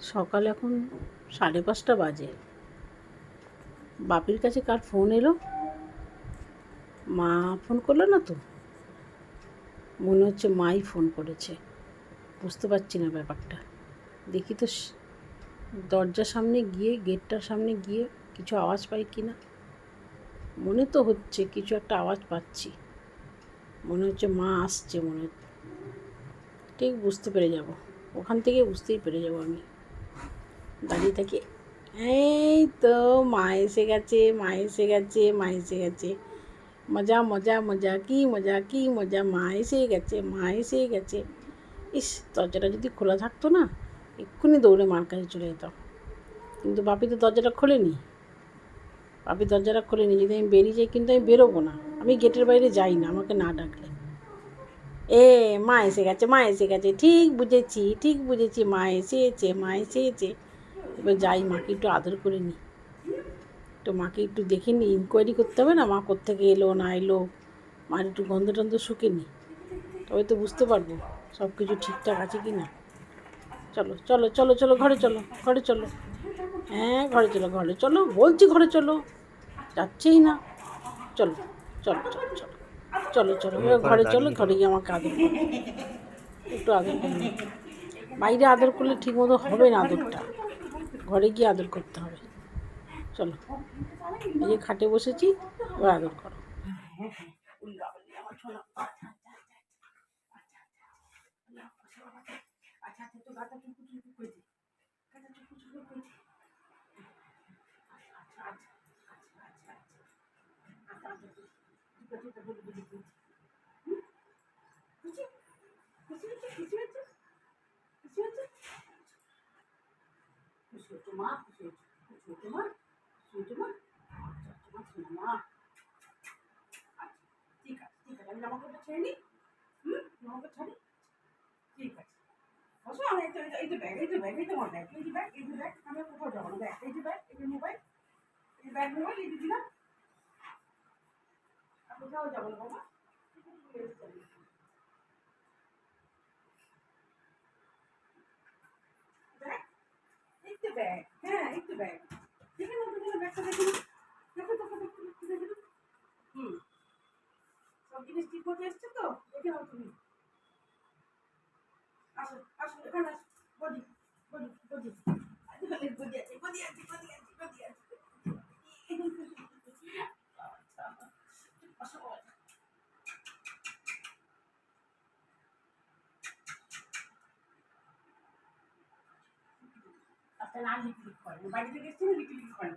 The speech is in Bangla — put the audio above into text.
সকাল এখন সাড়ে পাঁচটা বাজে। বাপির কাছে কার ফোন এলো? মা ফোন করল না তো? মনে হচ্ছে মাই ফোন করেছে। বুঝতে পারছি না ব্যাপারটা। দেখি তো দরজার সামনে গিয়ে, গেটটার সামনে গিয়ে কিছু আওয়াজ পাই কি না মনে তো হচ্ছে কিছু একটা আওয়াজ পাচ্ছি। মনে হচ্ছে মা আসছে মনে ঠিক বুঝতে পেরে যাব। ওখান থেকে বুঝতেই পেরে যাব আমি। দাঁড়িয়ে থাকি এই তো মা এসে গেছে, মা এসে গেছে, মা এসে গেছে। মজা মজা মজা, কি মজা কি মজা, মা এসে গেছে, মা এসে গেছে। ইস, দরজাটা যদি খোলা থাকতো না, এক্ষুনি দৌড়ে মার কাছে চলে যেতাম কিন্তু বাপি তো দরজাটা খোলেনি। বাপি দরজাটা খোলেনি, যদি আমি বেরিয়ে যাই কিন্তু আমি বেরোবো না। আমি গেটের বাইরে যাই না, আমাকে না ডাকলে। এ, মা এসে গেছে, মা এসে গেছে, ঠিক বুঝেছি ঠিক বুঝেছি, মা এসেছে মা এসেছে এবার যাই মাকে একটু আদর করে নিই। তো মাকে একটু দেখে নিই ইনকোয়ারি করতে হবে না মা কোত্থেকে এলো না এলো। মার একটু গন্ধ টন্ধ শুকে নি তবে তো বুঝতে পারব সব কিছু ঠিকঠাক আছে কি না চলো চলো চলো চলো ঘরে চলো ঘরে চলো। হ্যাঁ ঘরে চলো ঘরে চলো বলছি ঘরে চলো। যাচ্ছেই না। চলো চলো চলো চলো চলো চলো এবার ঘরে চলো ঘরে গিয়ে আমাকে আদর একটু আদর করে। বাইরে আদর করলে ঠিকমতো হবে না আদরটা। ঘরে গিয়ে আদর করতে হবে। চলো এই যে খাটে বসেছি এবার আদর করো। হয়েছে খুশি হয়েছে মা খুশি হয়েছে মা আচ্ছা, ঠিক আছে ঠিক আছে আমি জামা কাপড় ছেড়ে নিই হুম জামা কাপড় ছাড়ি ঠিক আছে। বসো আমি এই তো এই তো ব্যাগ এই তো ব্যাগ এই তো আমি কোথাও যাব না। এই যে ব্যাগ এই যে মোবাইল মোবাইল এই আর কোথাও যাব না বাবা ব্যাগ এই তো ব্যাগ। হ্যাঁ হুম। সব জিনিস ঠিক মতো এসছে তো? দেখে নাও তুমি। আসো আসো, এখানে আসো। Body body body. বডি আছে বডি আছে, বডি আছে বডি আছে আসো আচ্ছা আর লিপলিপ করেন। বাড়িতে থেকে এসছি করেন।